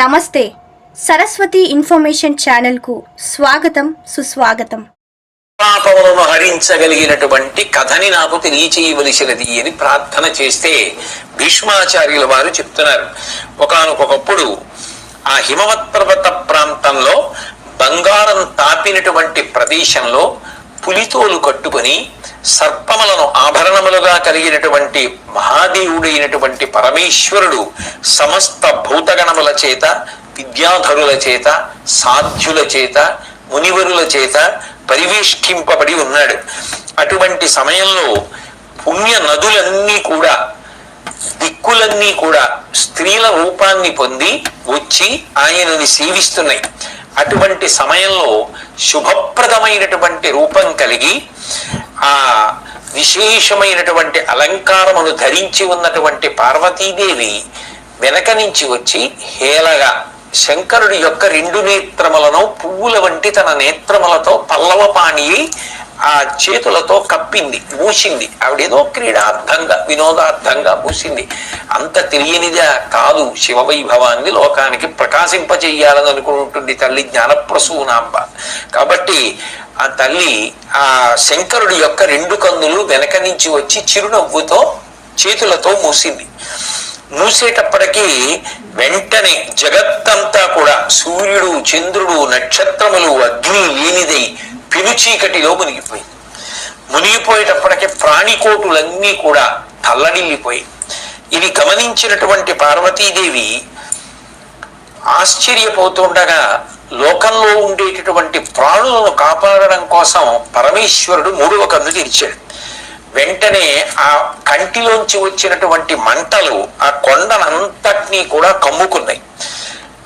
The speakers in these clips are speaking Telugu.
నమస్తే. సరస్వతి ఇన్ఫర్మేషన్ ఛానల్కు స్వాగతం సుస్వాగతం. పాపములను హరించగలిగినటువంటి కథని నాకు తెలియచేయవలసినది అని ప్రార్థన చేస్తే భీష్మాచార్యుల వారు చెప్తున్నారు. ఒకానొకప్పుడు ఆ హిమవత్ పర్వత ప్రాంతంలో బంగారం తాపినటువంటి ప్రదేశంలో పులితోలు కట్టుకొని సర్పములను ఆభరణములుగా కలిగినటువంటి మహాదేవుడైనటువంటి పరమేశ్వరుడు సమస్త భూతగణముల చేత విద్యాధరుల చేత సాధ్యుల చేత మునివరుల చేత పరివేష్టింపబడి ఉన్నాడు. అటువంటి సమయంలో పుణ్య నదులన్నీ కూడా దిక్కులన్నీ కూడా స్త్రీల రూపాన్ని పొంది వచ్చి ఆయనని సేవిస్తున్నాయి. అటువంటి సమయంలో శుభప్రదమైనటువంటి రూపం కలిగి ఆ విశేషమైనటువంటి అలంకారమును ధరించి ఉన్నటువంటి పార్వతీదేవి వెనక నుంచి వచ్చి హేళగా శంకరుడి యొక్క రెండు నేత్రములను పువ్వుల వంటి తన నేత్రములతో పల్లవ పాణి ఆ చేతులతో కప్పింది మూసింది ఆవిడేదో క్రీడార్థంగా వినోదార్థంగా మూసింది అంత తెలియనిదా కాదు శివవైభవాన్ని లోకానికి ప్రకాశింపజేయాలని అనుకుంటుంది తల్లి జ్ఞానప్రసూనాంబ. కాబట్టి ఆ తల్లి ఆ శంకరుడి యొక్క రెండు కన్నులు వెనక నుంచి వచ్చి చిరునవ్వుతో చేతులతో మూసింది. మూసేటప్పటికీ వెంటనే జగత్తంతా కూడా సూర్యుడు చంద్రుడు నక్షత్రములు అగ్ని లేనిదై పెనుచీకటిలో మునిగిపోయింది. మునిగిపోయేటప్పటికి ప్రాణికోటులన్నీ కూడా తల్లడిల్లిపోయి. ఇది గమనించినటువంటి పార్వతీదేవి ఆశ్చర్యపోతుండగా లోకంలో ఉండేటటువంటి ప్రాణులను కాపాడడం కోసం పరమేశ్వరుడు మూడవ కన్ను తెరిచాడు. వెంటనే ఆ కంటిలోంచి వచ్చినటువంటి మంటలు ఆ కొండనంతటినీ కూడా కమ్ముకున్నాయి.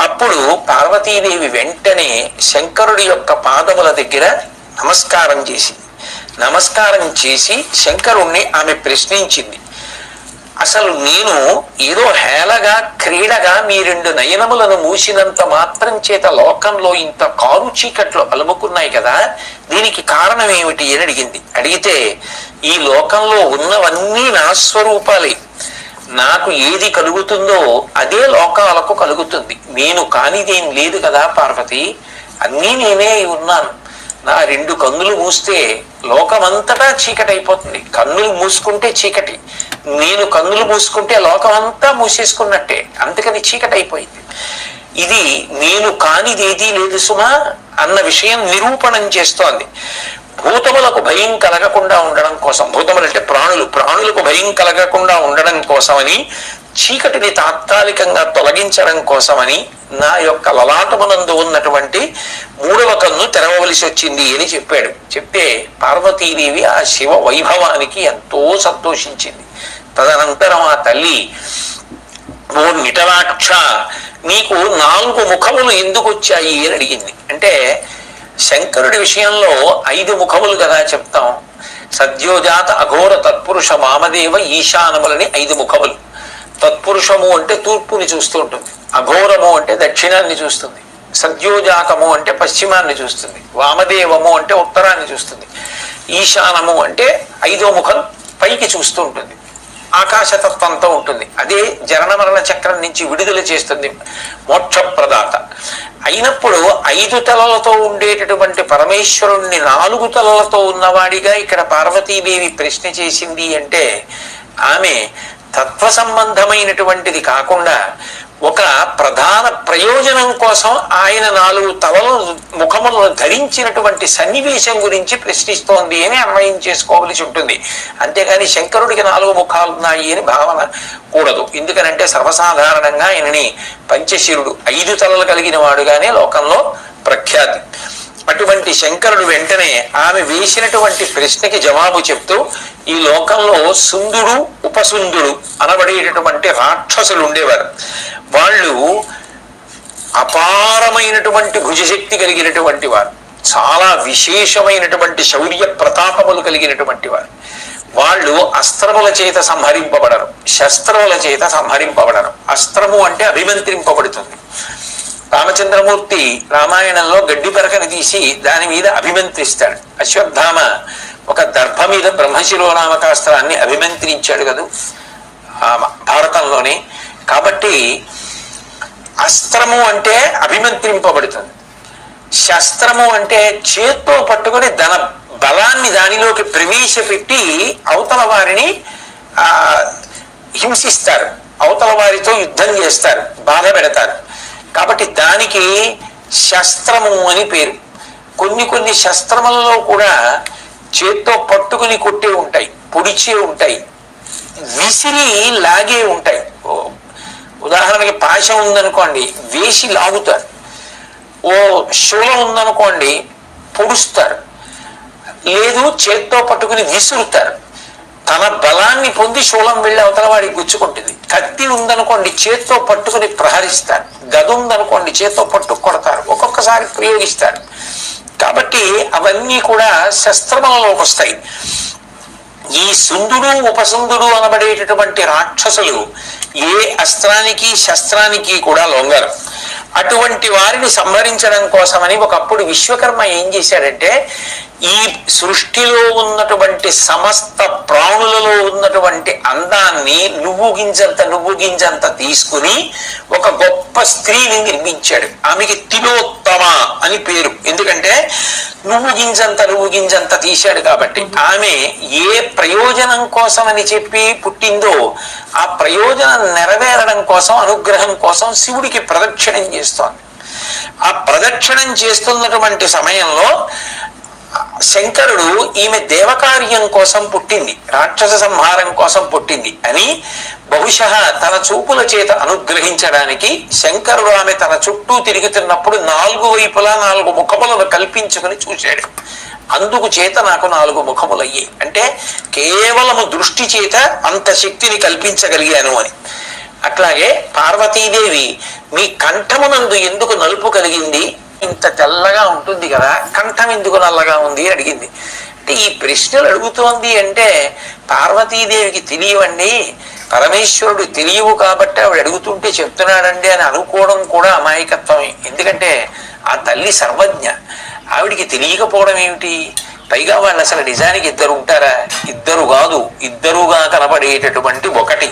అప్పుడు పార్వతీదేవి వెంటనే శంకరుడి యొక్క పాదముల దగ్గర నమస్కారం చేసింది నమస్కారం చేసి శంకరుణ్ణి ఆమె ప్రశ్నించింది. అసలు నేను ఏదో హేళగా క్రీడగా మీ రెండు నయనములను మూసినంత మాత్రం చేత లోకంలో ఇంత కారు చీకట్లు అలుముకున్నాయి కదా దీనికి కారణం ఏమిటి అని అడిగింది. అడిగితే ఈ లోకంలో ఉన్నవన్నీ నా స్వరూపాలే. నాకు ఏది కలుగుతుందో అదే లోకాలకు కలుగుతుంది. నేను కానిదేం లేదు కదా పార్వతి. అన్నీ నేనే ఉన్నాను. నా రెండు కన్నులు మూస్తే లోకమంతటా చీకటి అయిపోతుంది కన్నులు మూసుకుంటే చీకటి. నేను కన్నులు మూసుకుంటే లోకమంతా మూసేసుకున్నట్టే. అందుకని చీకటి అయిపోయింది ఇది నేను కానిదేదీ లేదు సుమా అన్న విషయం నిరూపణం చేస్తోంది. భూతములకు భయం కలగకుండా ఉండడం కోసం భూతములు అంటే ప్రాణులు ప్రాణులకు భయం కలగకుండా ఉండడం కోసమని చీకటిని తాత్కాలికంగా తొలగించడం కోసమని నా యొక్క లలాటమనందు ఉన్నటువంటి మూడవ కన్ను తెరవవలసి వచ్చింది అని చెప్పాడు. చెప్పే పార్వతీదేవి ఆ శివ వైభవానికి ఎంతో సంతోషించింది. తదనంతరం ఆ తల్లి ఓ నిటలాక్ష నీకు నాలుగు ముఖములు ఎందుకు వచ్చాయి? అని అడిగింది. అంటే శంకరుడి విషయంలో ఐదు ముఖములు కదా చెప్తాం. సద్యోజాత అఘోర తత్పురుష మామదేవ ఈశానములని ఐదు ముఖములు. తత్పురుషము అంటే తూర్పుని చూస్తూ ఉంటుంది అఘోరము అంటే దక్షిణాన్ని చూస్తుంది. సద్యోజాతము అంటే పశ్చిమాన్ని చూస్తుంది. వామదేవము అంటే ఉత్తరాన్ని చూస్తుంది. ఈశానము అంటే ఐదో ముఖం పైకి చూస్తూ ఉంటుంది ఆకాశతత్వంతో ఉంటుంది. అదే జనన మరణ చక్రం నుంచి విడుదల చేస్తుంది మోక్షప్రదాత. అయినప్పుడు ఐదు తలలతో ఉండేటటువంటి పరమేశ్వరుణ్ణి నాలుగు తలలతో ఉన్నవాడిగా ఇక్కడ పార్వతీదేవి ప్రశ్న చేసింది అంటే ఆమె తత్వ సంబంధమైనటువంటిది కాకుండా ఒక ప్రధాన ప్రయోజనం కోసం ఆయన నాలుగు తలలు ముఖములను ధరించినటువంటి సన్నివేశం గురించి ప్రశ్నిస్తోంది అని అన్వయం చేసుకోవలసి ఉంటుంది. అంతేకాని శంకరుడికి నాలుగు ముఖాలు ఉన్నాయి అని భావన కూడదు. ఎందుకనంటే సర్వసాధారణంగా ఆయనని పంచశిరుడు ఐదు తలలు కలిగిన వాడుగానే లోకంలో ప్రఖ్యాతి. అటువంటి శంకరుడు వెంటనే ఆమె వేసినటువంటి ప్రశ్నకి జవాబు చెప్తూ ఈ లోకంలో సుందుడు ఉపసుందుడు అనబడేటటువంటి రాక్షసులు ఉండేవారు. వాళ్ళు అపారమైనటువంటి భుజశక్తి కలిగినటువంటి వారు. చాలా విశేషమైనటువంటి శౌర్య ప్రతాపములు కలిగినటువంటి వారు. వాళ్ళు అస్త్రముల చేత సంహరింపబడరు శస్త్రముల చేత సంహరింపబడరు. అస్త్రము అంటే అభిమంత్రింపబడుతుంది. రామచంద్రమూర్తి రామాయణంలో గడ్డి పరకని తీసి దాని మీద అభిమంత్రిస్తాడు. అశ్వత్థామ ఒక దర్భ మీద బ్రహ్మశిరోనామకాస్త్రాన్ని అభిమంత్రించాడు కదూ భారతంలోనే. కాబట్టి అస్త్రము అంటే అభిమంత్రింపబడుతుంది. శస్త్రము అంటే చేత్తో పట్టుకొని ధన బలాన్ని దానిలోకి ప్రవేశపెట్టి అవతల వారిని ఆ హింసిస్తారు. అవతల వారితో యుద్ధం చేస్తారు బాధ పెడతారు. కాబట్టి దానికి శస్త్రము అని పేరు. కొన్ని కొన్ని శస్త్రములలో కూడా చేత్తో పట్టుకుని కొట్టే ఉంటాయి పొడిచే ఉంటాయి విసిరి లాగే ఉంటాయి. ఓ, ఉదాహరణకి పాశం ఉందనుకోండి వేసి లాగుతారు. ఓ శూలం ఉందనుకోండి పొడుస్తారు. లేదు చేత్తో పట్టుకుని విసురుతారు. తన బలాన్ని పొంది శూలం వెళ్ళి అవతల వాడికి గుచ్చుకుంటుంది. కత్తి ఉందనుకోండి చేత్తో పట్టుకుని ప్రహరిస్తారు గదు ఉందనుకోండి చేత్తో పట్టు కొడతారు. ఒక్కొక్కసారి ప్రయోగిస్తారు కాబట్టి అవన్నీ కూడా శస్త్రములలోకి వస్తాయి. ఈ సుందుడు ఉపసుందుడు అనబడేటటువంటి రాక్షసులు ఏ అస్త్రానికి శస్త్రానికి కూడా లొంగరు. అటువంటి వారిని సంహరించడం కోసమని ఒకప్పుడు విశ్వకర్మ ఏం చేశాడంటే ఈ సృష్టిలో ఉన్నటువంటి సమస్త ప్రాణులలో ఉన్నటువంటి అందాన్ని నువ్వు గింజంత నువ్వు గింజంత తీసుకుని ఒక గొప్ప స్త్రీని నిర్మించాడు. ఆమెకి తిలోత్తమ అని పేరు. ఎందుకంటే నువ్వు గింజంత నువ్వు గింజంత తీశాడు కాబట్టి. ఆమె ఏ ప్రయోజనం కోసం అని చెప్పి పుట్టిందో ఆ ప్రయోజనం నెరవేరడం కోసం అనుగ్రహం కోసం శివుడికి ప్రదక్షిణం చేస్తోంది. ఆ ప్రదక్షిణం చేస్తున్నటువంటి సమయంలో శంకరుడు ఈమె దేవకార్యం కోసం పుట్టింది రాక్షస సంహారం కోసం పుట్టింది అని బహుశా తన చూపుల చేత అనుగ్రహించడానికి శంకరుడు ఆమె తన చుట్టూ తిరుగుతున్నప్పుడు నాలుగు వైపులా నాలుగు ముఖములను కల్పించుకుని చూశాడు. అందుకు చేత నాకు నాలుగు ముఖములు అయ్యాయి అంటే కేవలము దృష్టి చేత అంత శక్తిని కల్పించగలిగాను అని. అట్లాగే పార్వతీదేవి మీ కంఠమునందు ఎందుకు నలుపు కలిగింది? ఇంత తెల్లగా ఉంటుంది కదా కంఠం ఎందుకు నల్లగా ఉంది అని అడిగింది. అంటే ఈ ప్రశ్నలు అడుగుతోంది అంటే పార్వతీదేవికి తెలియవండి పరమేశ్వరుడు తెలియవు కాబట్టి ఆవిడ అడుగుతుంటే చెప్తున్నాడండి అని అనుకోవడం కూడా అమాయకత్వమే. ఎందుకంటే ఆ తల్లి సర్వజ్ఞ. ఆవిడికి తెలియకపోవడం ఏమిటి? పైగా వాళ్ళు అసలు నిజానికి ఇద్దరు ఉంటారా? ఇద్దరు కాదు ఇద్దరుగా కనబడేటటువంటి ఒకటి.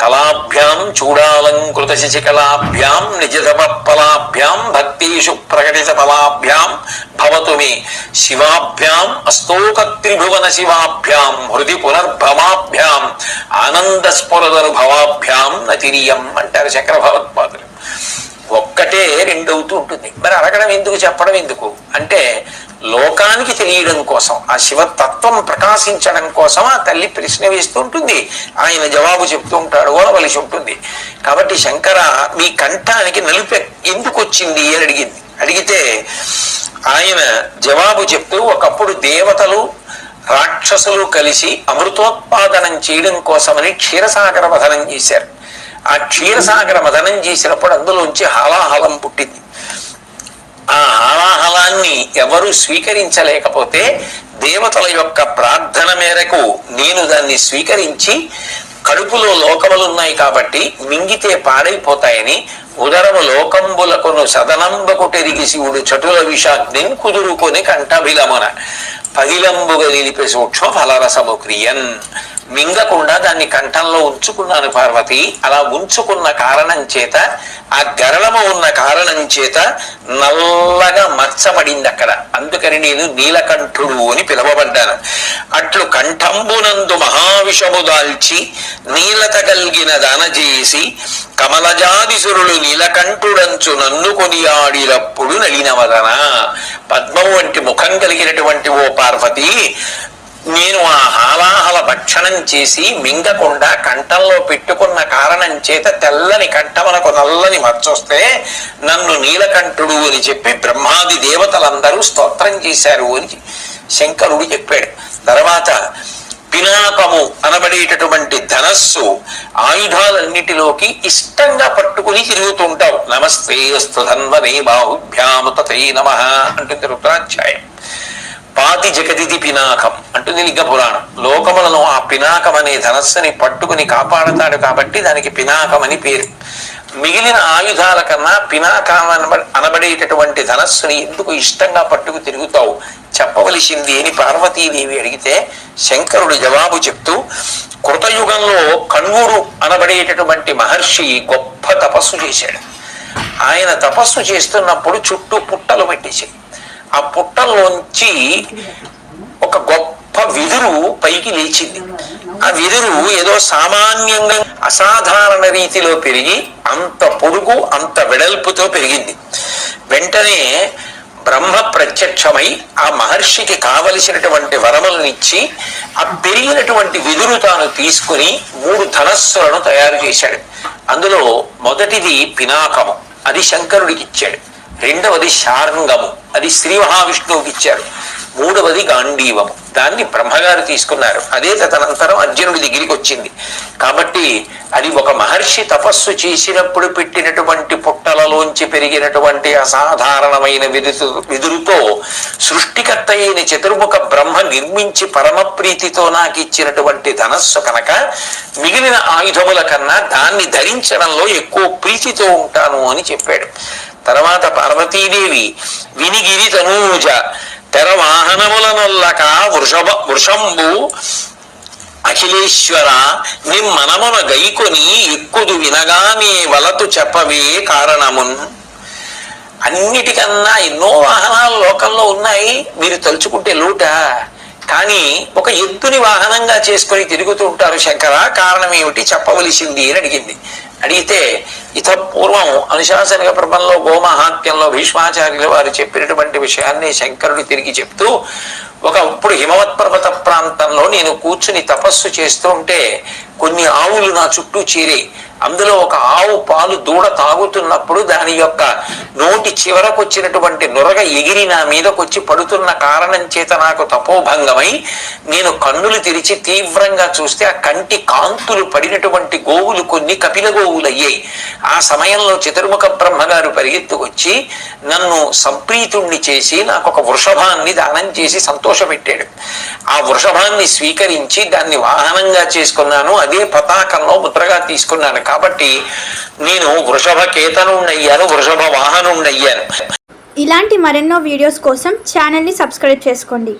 కళాభ్యాం చూడాలంకృత శశికళాభ్యాం నిజతపలాభ్యాం భక్తిషు ప్రకటిత ఫలాభ్యాం భవతు మే శివాభ్యాం అస్తోక త్రిభువన శివాభ్యాం హృది పునర్భవాభ్యాం ఆనంద స్ఫురదనుభవాభ్యాం నతిరియం అంటారు శంకర భగవత్పాదులు ఒక్కటే రెండవుతూ ఉంటుంది. మరి అడగడం ఎందుకు చెప్పడం ఎందుకు? అంటే లోకానికి తెలియడం కోసం ఆ శివతత్వం ప్రకాశించడం కోసం ఆ తల్లి ప్రశ్న వేస్తూ ఉంటుంది. ఆయన జవాబు చెప్తూ ఉంటాడు వలసి ఉంటుంది. కాబట్టి శంకర మీ కంఠానికి నలుపు ఎందుకు వచ్చింది అని అడిగింది. అడిగితే ఆయన జవాబు చెప్తూ ఒకప్పుడు దేవతలు రాక్షసులు కలిసి అమృతోత్పాదనం చేయడం కోసమని క్షీరసాగర మధనం చేశారు. ఆ క్షీరసాగర మధనం చేసినప్పుడు అందులోంచి హాలాహలం పుట్టింది. ఆ హాలాహలాన్ని ఎవరు స్వీకరించలేకపోతే దేవతల యొక్క ప్రార్థన మేరకు నేను దాన్ని స్వీకరించి కడుపులో లోకములున్నాయి కాబట్టి మింగితే పాడైపోతాయని ఉదరము లోకంబులకును సదనంబకు తెరిగి శివుడు చటుల విషాగ్ని కుదురుకొని కంఠభిలమున పదిలంబుగా నిలిపే సూక్ష్మ ఫలరసము క్రియన్. మింగకుండా దాన్ని కంఠంలో ఉంచుకున్నాను పార్వతి. అలా ఉంచుకున్న కారణం చేత ఆ గరళము ఉన్న కారణం చేత నల్లగా మచ్చబడింది అక్కడ. అందుకని నేను నీలకంఠుడు అని పిలువబడ్డాను. అట్లు కంఠంబునందు మహావిషము దాల్చి నీలత కలిగిన దానజేసి కమలజాదిసురులు నీలకంఠుడంచు నన్ను కొనియాడినప్పుడు నలినవదన పద్మం వంటి ముఖం కలిగినటువంటి ఓ పార్వతి నేను ఆ హాలాహల భక్షణం చేసి మింగకుండా కంఠంలో పెట్టుకున్న కారణం చేత తెల్లని కంఠమనకు నల్లని మచ్చొస్తే నన్ను నీలకంఠుడు అని చెప్పి బ్రహ్మాది దేవతలందరూ స్తోత్రం చేశారు అని శంకరుడు చెప్పాడు. తర్వాత పినాకము అనబడేటటువంటి ధనస్సు ఆయుధాలన్నిటిలోకి ఇష్టంగా పట్టుకుని తిరుగుతుంటావు. నమస్తే ధన్వనే బాహుభ్యాము నమ అంటుంది రుద్రాధ్యాయం పాతి జగదిది పినాకం. అంటుంది లింగ పురాణం. లోకములను ఆ పినాకం అనే ధనస్సుని పట్టుకుని కాపాడతాడు కాబట్టి దానికి పినాకం అని పేరు. మిగిలిన ఆయుధాల కన్నా పినాకం అనబడేటటువంటి ధనస్సుని ఎందుకు ఇష్టంగా పట్టుకు తిరుగుతావు? చెప్పవలసింది అని పార్వతీదేవి అడిగితే శంకరుడు జవాబు చెప్తూ కృతయుగంలో కణ్వుడు అనబడేటటువంటి మహర్షి గొప్ప తపస్సు చేశాడు. ఆయన తపస్సు చేస్తున్నప్పుడు చుట్టూ పుట్టలు పెట్టేశాయి ఆ పుట్టల్లోంచి ఒక గొప్ప విదురు పైకి లేచింది. ఆ విదురు ఏదో సామాన్యంగా అసాధారణ రీతిలో పెరిగి అంత పొడుగు అంత వెడల్పుతో పెరిగింది. వెంటనే బ్రహ్మ ప్రత్యక్షమై ఆ మహర్షికి కావలసినటువంటి వరములనిచ్చి ఆ పెరిగినటువంటి విదురు తాను తీసుకుని మూడు ధనస్సులను తయారు చేశాడు. అందులో మొదటిది పినాకము. అది శంకరుడికి ఇచ్చాడు. రెండవది శార్ంగము అది శ్రీ మహావిష్ణువుకి ఇచ్చారు. మూడవది గాంధీవము. దాన్ని బ్రహ్మగారు తీసుకున్నారు. అదే తదనంతరం అర్జునుడి దగ్గరికి వచ్చింది. కాబట్టి అది ఒక మహర్షి తపస్సు చేసినప్పుడు పెట్టినటువంటి పుట్టలలోంచి పెరిగినటువంటి అసాధారణమైన విదురు విదురుతో సృష్టికర్త అయిన చతుర్ముఖ బ్రహ్మ నిర్మించి పరమప్రీతితో నాకు ఇచ్చినటువంటి ధనస్సు కనుక మిగిలిన ఆయుధముల కన్నా దాన్ని ధరించడంలో ఎక్కువ ప్రీతితో ఉంటాను అని చెప్పాడు. తర్వాత పార్వతీదేవి వినిగిరి తనూజ తెర వాహనములనొల్లక వృషభ వృషంబు అఖిలేశ్వర నిమ్మనమున గైకొని ఎక్కుదు వినగానే వలతు చెప్పవే కారణమున్. అన్నిటికన్నా ఎన్నో వాహనాలు లోకంలో ఉన్నాయి మీరు తలుచుకుంటే లూట. కానీ ఒక ఎద్దుని వాహనంగా చేసుకొని తిరుగుతూ ఉంటారు శంకర కారణం ఏమిటి? చెప్పవలసింది అని అడిగింది. అడిగితే ఇత పూర్వం అనుశాసనిక పర్వంలో గోమహాత్యంలో భీష్మాచార్యులు వారు చెప్పినటువంటి విషయాన్ని శంకరుడు తిరిగి చెప్తూ ఒకప్పుడు హిమవత్ పర్వత ప్రాంతంలో నేను కూర్చుని తపస్సు చేస్తూ ఉంటే కొన్ని ఆవులు నా చుట్టూ చేరే. అందులో ఒక ఆవు పాలు దూడ తాగుతున్నప్పుడు దాని యొక్క నోటి చివరకు వచ్చినటువంటి నురగ ఎగిరి నా మీదకొచ్చి పడుతున్న కారణం చేత నాకు తపోభంగమై నేను కన్నులు తెరిచి తీవ్రంగా చూస్తే ఆ కంటి కాంతులు పడినటువంటి గోవులు కొన్ని కపిల గోవులు అయ్యాయి ఆ సమయంలో చతుర్ముఖ బ్రహ్మగారు పరిగెత్తుకొచ్చి నన్ను సంప్రీతుణ్ణి చేసి నాకు ఒక వృషభాన్ని దానం చేసి సంతోషపెట్టాడు. ఆ వృషభాన్ని స్వీకరించి దాన్ని వాహనంగా చేసుకున్నాను. అదే పతాకంలో ముద్రగా తీసుకున్నాను. కాబట్టి నేను వృషభ కేతనుండయ్యాను వృషభ వాహనుండయ్యాను ఇలాంటి మరెన్నో వీడియోస్ కోసం ఛానల్ని సబ్స్క్రైబ్ చేసుకోండి.